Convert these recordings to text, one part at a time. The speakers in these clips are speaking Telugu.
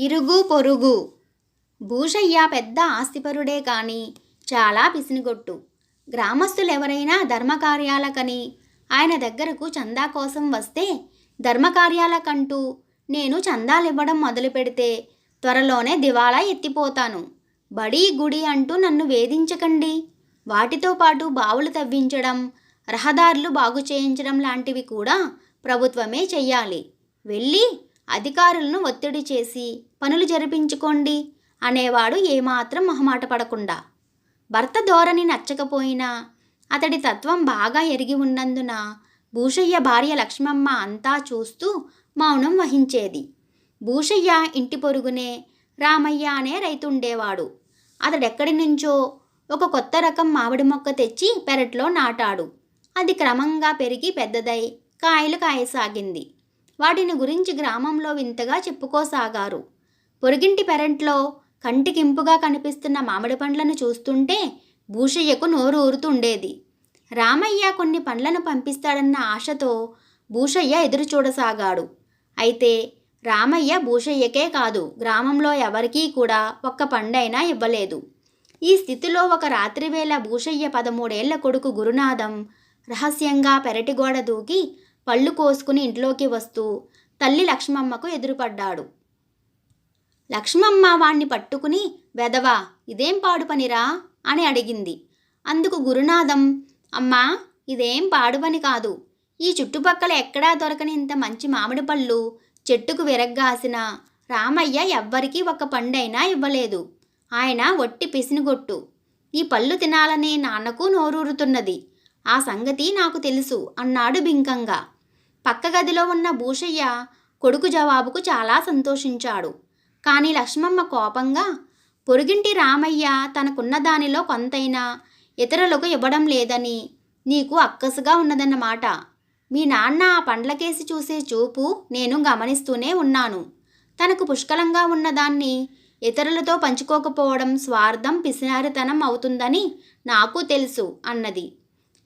ఇరుగు పొరుగు. భూషయ్య పెద్ద ఆస్తిపరుడే కాని చాలా పిసినిగొట్టు. గ్రామస్తులు ఎవరైనా ధర్మకార్యాలకని ఆయన దగ్గరకు చందా కోసం వస్తే ధర్మకార్యాలకంటూ నేను చందాలివ్వడం మొదలు పెడితే త్వరలోనే దివాళా ఎత్తిపోతాను. బడి గుడి అంటూ నన్ను వేధించకండి. వాటితో పాటు బావులు తవ్వించడం రహదారులు బాగు చేయించడం లాంటివి కూడా ప్రభుత్వమే చెయ్యాలి. వెళ్ళి అధికారులను ఒత్తిడి చేసి పనులు జరిపించుకోండి అనేవాడు ఏమాత్రం మొహమాట పడకుండా. భర్త ధోరణి నచ్చకపోయినా అతడి తత్వం బాగా ఎరిగి ఉన్నందున భూషయ్య భార్య లక్ష్మమ్మ అంతా చూస్తూ మౌనం వహించేది. భూషయ్య ఇంటి పొరుగునే రామయ్య అనే రైతు ఉండేవాడు అతడెక్కడి నుంచో ఒక కొత్త రకం మామిడి మొక్క తెచ్చి పెరట్లో నాటాడు. అది క్రమంగా పెరిగి పెద్దదై కాయలు కాయసాగింది. వాటిని గురించి గ్రామంలో వింతగా చెప్పుకోసాగారు. పొరుగింటి పెరట్లో కంటికింపుగా కనిపిస్తున్న మామిడి పండ్లను చూస్తుంటే భూషయ్యకు నోరు ఊరుతుండేది. రామయ్య కొన్ని పండ్లను పంపిస్తాడన్న ఆశతో భూషయ్య ఎదురు చూడసాగాడు. అయితే రామయ్య భూషయ్యకే కాదు గ్రామంలో ఎవరికీ కూడా ఒక్క పండైనా ఇవ్వలేదు. ఈ స్థితిలో ఒక రాత్రివేళ భూషయ్య పదమూడేళ్ళ కొడుకు గురునాథం రహస్యంగా పెరటి గోడ దూకి పళ్ళు కోసుకుని ఇంట్లోకి వస్తూ తల్లి లక్ష్మమ్మకు ఎదురుపడ్డాడు. లక్ష్మమ్మ వాణ్ణి పట్టుకుని వెదవా ఇదేం పాడు పనిరా అని అడిగింది. అందుకు గురునాథం అమ్మా ఇదేం పాడు పని కాదు. ఈ చుట్టుపక్కల ఎక్కడా దొరకని ఇంత మంచి మామిడి పళ్ళు చెట్టుకు విరగ్గాసిన రామయ్య ఎవ్వరికీ ఒక పండైనా ఇవ్వలేదు. ఆయన ఒట్టి పిసినిగొట్టు. ఈ పళ్ళు తినాలనే నాన్నకు నోరూరుతున్నది. ఆ సంగతి నాకు తెలుసు అన్నాడు బింకంగా. పక్క గదిలో ఉన్న భూషయ్య కొడుకు జవాబుకు చాలా సంతోషించాడు. కానీ లక్ష్మమ్మ కోపంగా పొరుగింటి రామయ్య తనకున్న దానిలో కొంతైనా ఇతరులకు ఇవ్వడం లేదని నీకు అక్కసుగా ఉన్నదన్నమాట. మీ నాన్న ఆ పండ్లకేసి చూసే చూపు నేను గమనిస్తూనే ఉన్నాను. తనకు పుష్కలంగా ఉన్నదాన్ని ఇతరులతో పంచుకోకపోవడం స్వార్థం పిసినారితనం అవుతుందని నాకు తెలుసు అన్నది.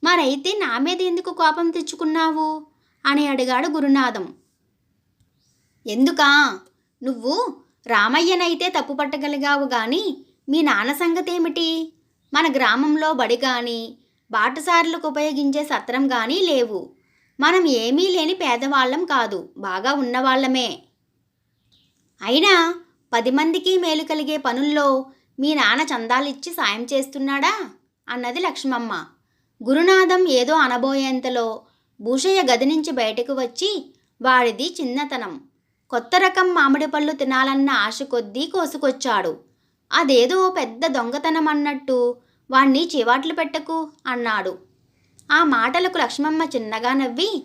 మరైతే నా మీద ఎందుకు కోపం తెచ్చుకున్నావు? అని అడిగాడు గురునాథం. ఎందుకా? నువ్వు రామయ్యనైతే తప్పు పట్టగలిగావు గాని మీ నాన్న సంగతేమిటి? మన గ్రామంలో బడి కానీ బాటసారులకు ఉపయోగించే సత్రం కానీ లేవు. మనం ఏమీ లేని పేదవాళ్ళం కాదు బాగా ఉన్నవాళ్ళమే. అయినా పది మందికి మేలు కలిగే పనుల్లో మీ నాన్న చందాలిచ్చి సాయం చేస్తున్నాడా? అన్నది లక్ష్మమ్మ. గురునాథం ఏదో అనబోయేంతలో భూషయ్య గది నుంచి బయటకు వచ్చి వాడిది చిన్నతనం. కొత్త రకం మామిడి పళ్ళు తినాలన్న ఆశ కొద్దీ కోసుకొచ్చాడు. అదేదో పెద్ద దొంగతనం అన్నట్టు వాణ్ణి చీవాట్లు పెట్టకు అన్నాడు. ఆ మాటలకు లక్ష్మమ్మ చిన్నగా నవ్వి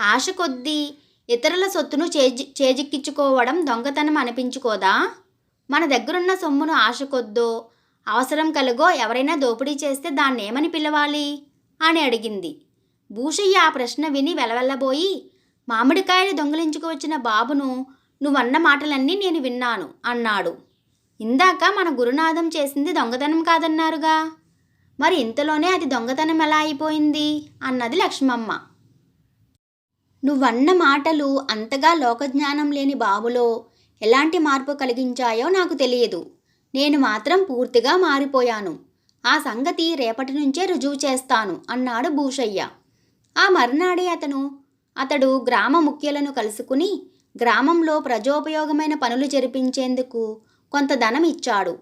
ఆశ కొద్దీ ఇతరుల సొత్తును చేజి చేజిక్కించుకోవడం దొంగతనం అనిపించుకోదా? మన దగ్గరున్న సొమ్మును ఆశ కొద్దో అవసరం కలుగో ఎవరైనా దోపిడీ చేస్తే దాన్నేమని పిలవాలి? అని అడిగింది. భూషయ్య ఆ ప్రశ్న విని వెలవెల్లబోయి మామిడికాయలు దొంగిలించుకు వచ్చిన బాబును నువ్వన్న మాటలన్నీ నేను విన్నాను అన్నాడు. ఇందాక మన గురునాథం చేసింది దొంగతనం కాదన్నారుగా. మరి ఇంతలోనే అది దొంగతనం ఎలా అయిపోయింది అన్నది లక్ష్మమ్మ. నువ్వన్న మాటలు అంతగా లోకజ్ఞానం లేని బాబులో ఎలాంటి మార్పు కలిగించాయో నాకు తెలియదు. నేను మాత్రం పూర్తిగా మారిపోయాను. ఆ సంగతి రేపటి నుంచే రుజువు చేస్తాను అన్నాడు భూషయ్య. ఆ మర్నాడే అతను అతడు గ్రామ ముఖ్యులను కలుసుకుని గ్రామంలో ప్రజోపయోగమైన పనులు జరిపించేందుకు కొంత ధనం ఇచ్చాడు.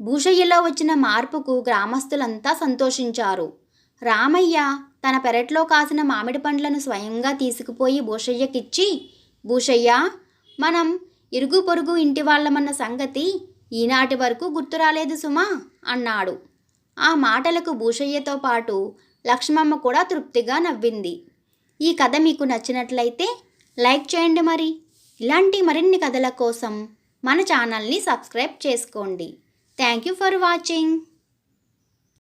భూషయ్యలో వచ్చిన మార్పుకు గ్రామస్తులంతా సంతోషించారు. రామయ్య తన పెరట్లో కాసిన మామిడి పండ్లను స్వయంగా తీసుకుపోయి భూషయ్యకిచ్చి భూషయ్య మనం ఇరుగు పొరుగు ఇంటి వాళ్ళమన్న సంగతి ఈనాటి వరకు గుర్తు రాలేదు సుమా అన్నాడు. ఆ మాటలకు భూషయ్యతో పాటు లక్ష్మమ్మ కూడా తృప్తిగా నవ్వింది. ఈ కథ మీకు నచ్చినట్లయితే లైక్ చేయండి మరి. ఇలాంటి మరిన్ని కథల కోసం మన ఛానల్ని సబ్స్క్రైబ్ చేసుకోండి. Thank you for watching.